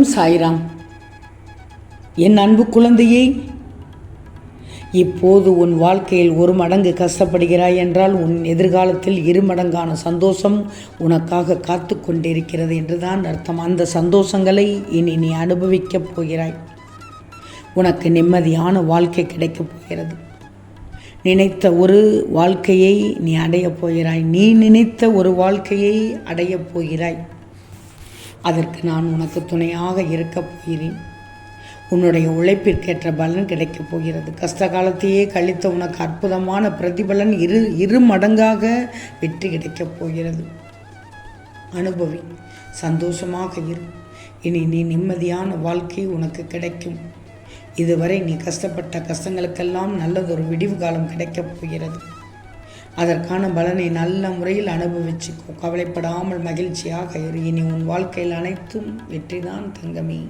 ஓம் சாய்ராம். என் அன்பு குழந்தையே இப்போது உன் வாழ்க்கையில் ஒரு மடங்கு கஷ்டப்படுகிறாய் என்றால் உன் எதிர்காலத்தில் இரு மடங்கான சந்தோஷம் உனக்காக காத்து கொண்டிருக்கிறது என்றுதான் அர்த்தம். அந்த சந்தோஷங்களை இனி நீ அனுபவிக்கப் போகிறாய். உனக்கு நிம்மதியான வாழ்க்கை கிடைக்கப் போகிறது. நினைத்த ஒரு வாழ்க்கையை நீ அடையப் போகிறாய். நீ நினைத்த ஒரு வாழ்க்கையை அடையப் போகிறாய். அதற்கு நான் உனக்கு துணையாக இருக்கப் போகிறேன். உன்னுடைய உழைப்பிற்கேற்ற பலன் கிடைக்கப் போகிறது. கஷ்ட காலத்தையே கழித்த உனக்கு அற்புதமான பிரதிபலன் இரு இரு மடங்காக வெற்றி கிடைக்கப் போகிறது. அனுபவி சந்தோஷமாக இரு. இனி நீ நிம்மதியான வாழ்க்கை உனக்கு கிடைக்கும். இதுவரை நீ கஷ்டப்பட்ட கஷ்டங்களுக்கெல்லாம் நல்லதொரு விடிவு காலம் கிடைக்கப் போகிறது. அதற்கான பலனை நல்ல முறையில் அனுபவிச்சுக்கோ கவலைப்படாமல் மகிழ்ச்சியாக இரு. இனி உன் வாழ்க்கையில் அனைத்தும் வெற்றிதான் தங்கமே.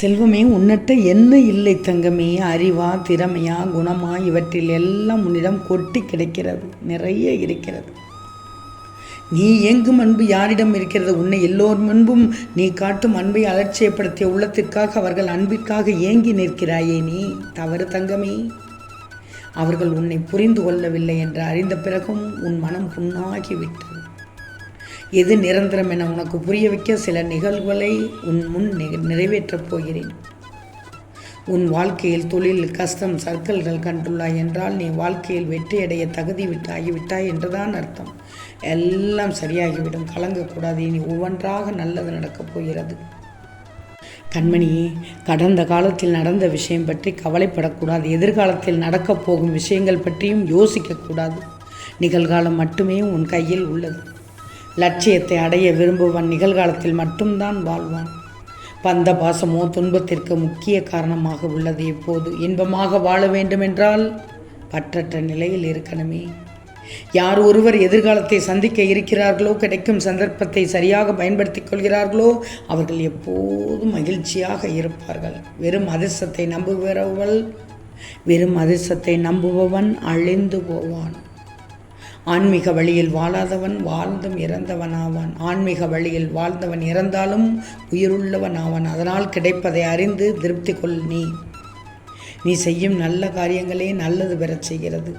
செல்வமே உன்னிட்ட என்ன இல்லை தங்கமே? அறிவா திறமையா குணமா? இவற்றில் எல்லாம் உன்னிடம் கொட்டி கிடைக்கிறது நிறைய இருக்கிறது. நீ எங்கும் அன்பு யாரிடம் இருக்கிறது? உன்னை எல்லோர் முன்பும் நீ காட்டும் அன்பை அலட்சியப்படுத்திய உள்ளத்திற்காக அவர்கள் அன்பிற்காக ஏங்கி நிற்கிறாயே நீ. தவறு தங்கமே. அவர்கள் உன்னை புரிந்து கொள்ளவில்லை என்று அறிந்த பிறகும் உன் மனம் புண்ணாகிவிட்டது. எது நிரந்தரம் என உனக்கு புரிய வைக்க சில நிகழ்வுகளை உன் முன் நிறைவேற்றப் போகிறேன். உன் வாழ்க்கையில் தொழில் கஷ்டம் சர்க்கிள்கள் கண்டுள்ளாய் என்றால் நீ வாழ்க்கையில் வெற்றியடைய தகுதி விட்டாகிவிட்டாய் என்றுதான் அர்த்தம். எல்லாம் சரியாகிவிடும். கலங்கக்கூடாது. இனி ஒவ்வொன்றாக நல்லது நடக்கப் போகிறது. கண்மணியே கடந்த காலத்தில் நடந்த விஷயம் பற்றி கவலைப்படக்கூடாது. எதிர்காலத்தில் நடக்கப் போகும் விஷயங்கள் பற்றியும் யோசிக்கக்கூடாது. நிகழ்காலம் மட்டுமே உன் கையில் உள்ளது. லட்சியத்தை அடைய விரும்புவன். நிகழ்காலத்தில் மட்டும்தான் வாழ்வான். பந்த பாசமோ துன்பத்திற்கு முக்கிய காரணமாக உள்ளது இப்போது. இன்பமாக வாழ வேண்டுமென்றால் பற்றற்ற நிலையில் இருக்கணுமே. யார் ஒருவர் எதிர்காலத்தை சந்திக்க இருக்கிறார்களோ கிடைக்கும் சந்தர்ப்பத்தை சரியாக பயன்படுத்திக் கொள்கிறார்களோ அவர்கள் எப்போதும் மகிழ்ச்சியாக இருப்பார்கள். வெறும் அதிர்ஷ்டத்தை நம்புகிறவள் வெறும் அதிர்ஷ்டத்தை நம்புபவன் அழிந்து போவான். ஆன்மீக வழியில் வாழாதவன் வாழ்ந்தும் இறந்தவன் ஆவான் ஆன்மீக வழியில் வாழ்ந்தவன் இறந்தாலும் உயிருள்ளவன் ஆவான் அதனால் கிடைப்பதை அறிந்து திருப்தி கொள் நீ. நீ செய்யும் நல்ல காரியங்களே நல்லது பெறச் செய்கிறது.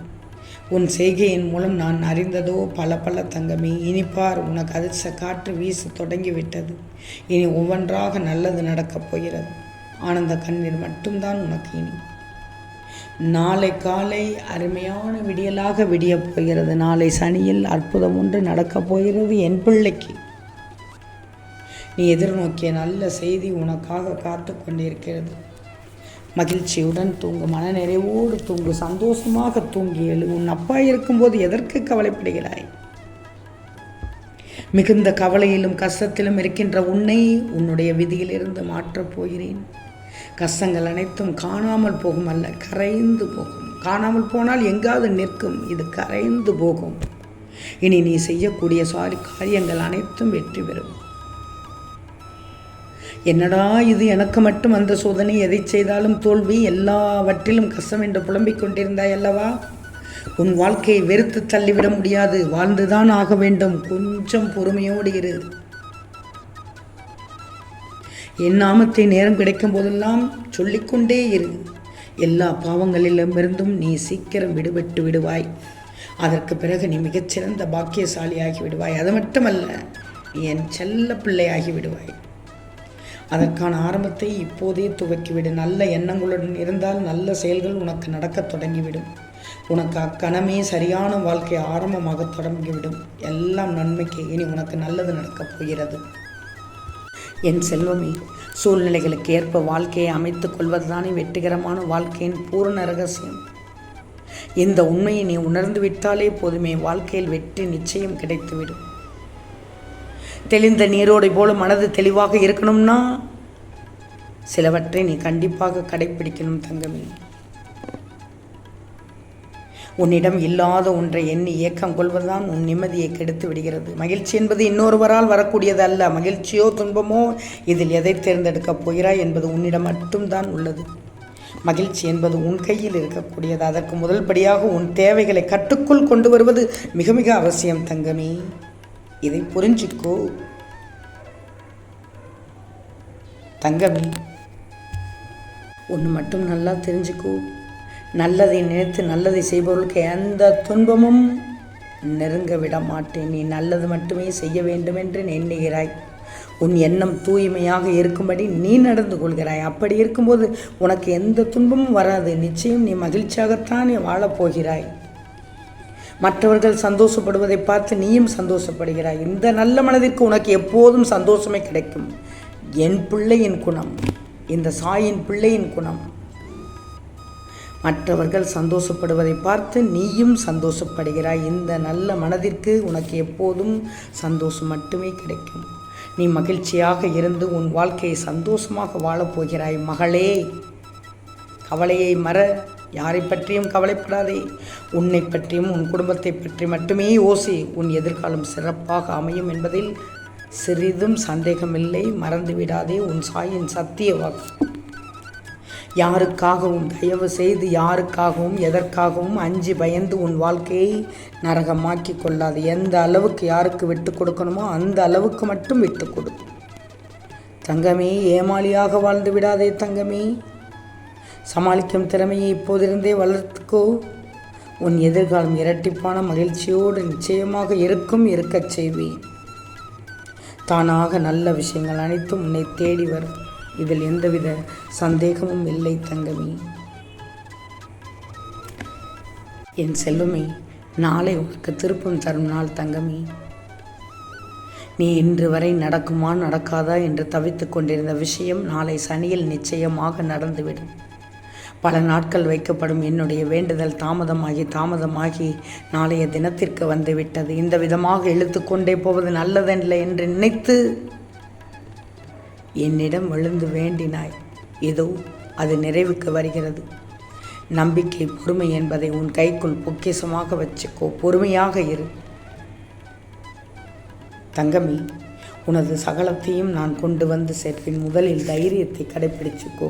உன் செய்கையின் மூலம் நான் அறிந்ததோ பல பல தங்கமே இனிப்பார் உனக்கு அதிர்ச்ச காற்று வீச தொடங்கிவிட்டது. இனி ஒவ்வொன்றாக நல்லது நடக்கப் போகிறது. ஆனந்த கண்ணீர் மட்டும்தான் உனக்கு இனி. நாளை காலை அருமையான விடியலாக விடியப் போகிறது. நாளை சனியில் அற்புதம் ஒன்று நடக்கப் போகிறது என் பிள்ளைக்கு. நீ எதிர்நோக்கிய நல்ல செய்தி உனக்காக காத்து கொண்டிருக்கிறது. மகிழ்ச்சியுடன் தூங்கு மனநிறைவோடு தூங்கு சந்தோஷமாக தூங்கி எழு. உன் அப்பா இருக்கும்போது எதற்கு கவலைப்படுகிறாய்? மிகுந்த கவலையிலும் கஷ்டத்திலும் இருக்கின்ற உன்னை உன்னுடைய விதியிலிருந்து மாற்றப் போகிறேன். கஷ்டங்கள் அனைத்தும் காணாமல் போகும் அல்ல கரைந்து போகும். காணாமல் போனால் எங்காவது நிற்கும் இது கரைந்து போகும். இனி நீ செய்யக்கூடிய சாரி காரியங்கள் அனைத்தும் வெற்றி பெறும். என்னடா இது எனக்கு மட்டும் அந்த சோதனை எதை செய்தாலும் தோல்வி எல்லாவற்றிலும் கஷ்டம் என்று புலம்பிக் கொண்டிருந்தாய் அல்லவா? உன் வாழ்க்கையை வெறுத்து தள்ளிவிட முடியாது. வாழ்ந்துதான் ஆக வேண்டும். கொஞ்சம் பொறுமையோடு இரு. என் நாமத்தை நேரம் கிடைக்கும் போதெல்லாம் சொல்லிக்கொண்டே இரு. எல்லா பாவங்களிலுமிருந்தும் நீ சீக்கிரம் விடுபட்டு விடுவாய். அதற்கு பிறகு நீ மிகச்சிறந்த பாக்கியசாலியாகி விடுவாய். அது மட்டுமல்ல நீ என் செல்ல பிள்ளையாகி விடுவாய். அதற்கான ஆரம்பத்தை இப்போதே துவக்கிவிடு. நல்ல எண்ணங்களுடன் இருந்தால் நல்ல செயல்கள் உனக்கு நடக்கத் தொடங்கிவிடும். உனக்கு அக்கணமே சரியான வாழ்க்கை ஆரம்பமாக தொடங்கிவிடும். எல்லாம் நன்மைக்கு. இனி உனக்கு நல்லது நடக்கப் போகிறது. என் செல்வமே சூழ்நிலைகளுக்கு ஏற்ப வாழ்க்கையை அமைத்துக் கொள்வதுதானே வெற்றிகரமான வாழ்க்கையின் பூரண ரகசியம். இந்த உண்மையை நீ உணர்ந்து விட்டாலே போதுமே வாழ்க்கையில் வெற்றி நிச்சயம் கிடைத்துவிடும். தெளிந்த நீரோடை போல மனது தெளிவாக இருக்கணும்னா சிலவற்றை நீ கண்டிப்பாக கடைப்பிடிக்கணும் தங்கமே. உன்னிடம் இல்லாத ஒன்றை எண்ணி ஏக்கம் கொள்வதுதான் உன் நிம்மதியை கெடுத்து விடுகிறது. மகிழ்ச்சி என்பது இன்னொருவரால் வரக்கூடியது அல்ல. மகிழ்ச்சியோ துன்பமோ இதில் எதை தேர்ந்தெடுக்கப் போகிறாய் என்பது உன்னிடம் மட்டும்தான் உள்ளது. மகிழ்ச்சி என்பது உன் கையில் இருக்கக்கூடியது. அதற்கு முதல் படியாக உன் தேவைகளை கட்டுக்குள் கொண்டு வருவது மிக மிக அவசியம் தங்கமே. இதை புரிஞ்சுக்கோ. தங்கமி ஒன்று மட்டும் நல்லா தெரிஞ்சுக்கோ. நல்லதை நினைத்து நல்லதை செய்பவர்களுக்கு எந்த துன்பமும் நெருங்க விட மாட்டேன். நீ நல்லது மட்டுமே செய்ய வேண்டும் என்று எண்ணுகிறாய். உன் எண்ணம் தூய்மையாக இருக்கும்படி நீ நடந்து கொள்கிறாய். அப்படி இருக்கும்போது உனக்கு எந்த துன்பமும் வராது. நிச்சயம் நீ மகிழ்ச்சியாகத்தான் நீ வாழப்போகிறாய் மற்றவர்கள் சந்தோஷப்படுவதை பார்த்து நீயும் சந்தோஷப்படுகிறாய். இந்த நல்ல மனதிற்கு உனக்கு எப்போதும் சந்தோஷமே கிடைக்கும். என் பிள்ளையின் குணம் இந்த சாயின் பிள்ளையின் குணம். மற்றவர்கள் சந்தோஷப்படுவதை பார்த்து நீயும் சந்தோஷப்படுகிறாய். இந்த நல்ல மனதிற்கு உனக்கு எப்போதும் சந்தோஷம் மட்டுமே கிடைக்கும். நீ மகிழ்ச்சியாக இருந்து உன் வாழ்க்கையை சந்தோஷமாக வாழப்போகிறாய் மகளே. கவலையை மற. யாரை பற்றியும் கவலைப்படாதே. உன்னை பற்றியும் உன் குடும்பத்தை பற்றி மட்டுமே யோசி. உன் எதிர்காலம் சிறப்பாக அமையும் என்பதில் சிறிதும் சந்தேகமில்லை. மறந்து விடாதே உன் சாயின் சத்திய வாக்கு. யாருக்காகவும் தயவு செய்து யாருக்காகவும் எதற்காகவும் அஞ்சு பயந்து உன் வாழ்க்கையை நரகமாக்கி கொள்ளாது. எந்த அளவுக்கு யாருக்கு விட்டு கொடுக்கணுமோ அந்த அளவுக்கு மட்டும் விட்டு கொடு. தங்கமே ஏமாளியாக வாழ்ந்து விடாதே தங்கமே. சமாளிக்கும் திறமையை இப்போதிருந்தே வளர்த்துக்கோ. உன் எதிர்காலம் இரட்டிப்பான மகிழ்ச்சியோடு நிச்சயமாக இருக்கும் இருக்கச் செய்வேன். தானாக நல்ல விஷயங்கள் அனைத்தும் உன்னை தேடி வரும். இதில் எந்தவித சந்தேகமும் இல்லை தங்கமே. என் செல்வமே நாளை உனக்கு திருப்பம் தரும் நாள் தங்கமே. நீ இன்று வரை நடக்குமா நடக்காதா என்று தவித்து கொண்டிருந்த விஷயம் நாளை சனியில் நிச்சயமாக நடந்துவிடும். பல நாட்கள் வைக்கப்படும் என்னுடைய வேண்டுதல் தாமதமாகி தாமதமாகி நாளைய தினத்திற்கு வந்துவிட்டது. இந்த விதமாக இழுத்து கொண்டே போவது நல்லதல்ல என்று நினைத்து என்னிடம் விழுந்து வேண்டினாய். இதோ அது நிறைவுக்கு வருகிறது. நம்பிக்கை பொறுமை என்பதை உன் கைக்குள் பொக்கிசமாக வச்சுக்கோ. பொறுமையாக இரு. தங்கமி உனது சகலத்தையும் நான் கொண்டு வந்து சேர்ப்பேன். முதலில் தைரியத்தை கடைபிடிச்சுக்கோ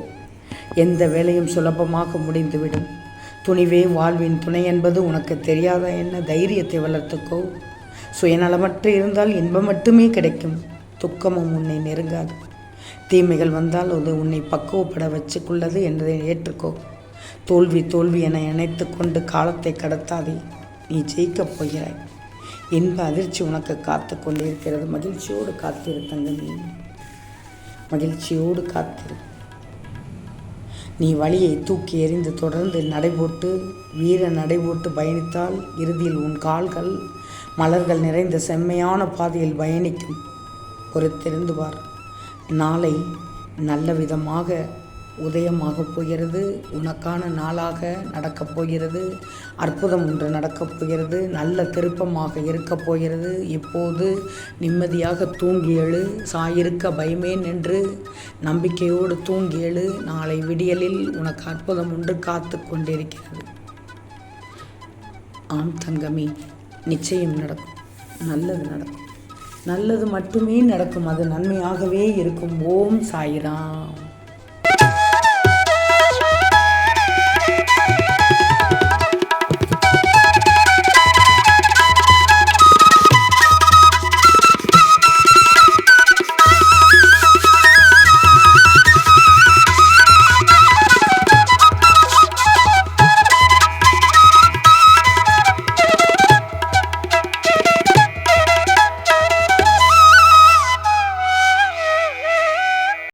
எந்த வேலையும் சுலபமாக முடிந்துவிடும். துணிவே வாழ்வின் துணை என்பது உனக்கு தெரியாத என்ன? தைரியத்தை வளர்த்துக்கோ. சுயநலமற்று இருந்தால் இன்பம் மட்டுமே கிடைக்கும். துக்கமும் உன்னை நெருங்காது. தீமைகள் வந்தால் அது உன்னை பக்குவப்பட வச்சுக்கொள்ளது என்பதை ஏற்றுக்கோ. தோல்வி தோல்வி என இணைத்து கொண்டு காலத்தை கடத்தாதே. நீ ஜெயிக்கப் போகிறாய். இன்ப அதிர்ச்சி உனக்கு காத்து கொண்டிருக்கிறது. மகிழ்ச்சியோடு காத்திருத்தங்க நீ மகிழ்ச்சியோடு காத்திரு. நீ வழியை தூக்கி எறிந்து தொடர்ந்து நடைபோட்டு வீர நடைபோட்டு பயணித்தால் இறுதியில் உன் கால்கள் மலர்கள் நிறைந்த செம்மையான பாதையில் பயணிக்கும். பொறுத்திருந்து பார். நாளை நல்ல விதமாக உதயமாகப் போகிறது உனக்கான நாளாக நடக்கப் போகிறது அற்புதம் ஒன்று நடக்கப் போகிறது நல்ல திருப்பமாக இருக்கப் போகிறது. இப்போது நிம்மதியாக தூங்கி எழு சாயிருக்க பயமேன் என்று நம்பிக்கையோடு தூங்கி எழு நாளை விடியலில் உனக்கு அற்புதம் ஒன்று காத்து கொண்டிருக்கிறது. ஆம் தங்கமி நிச்சயம் நடக்கும். நல்லது நடக்கும். நல்லது மட்டுமே நடக்கும். அது நன்மையாகவே இருக்கும். ஓம் சாயிராம்.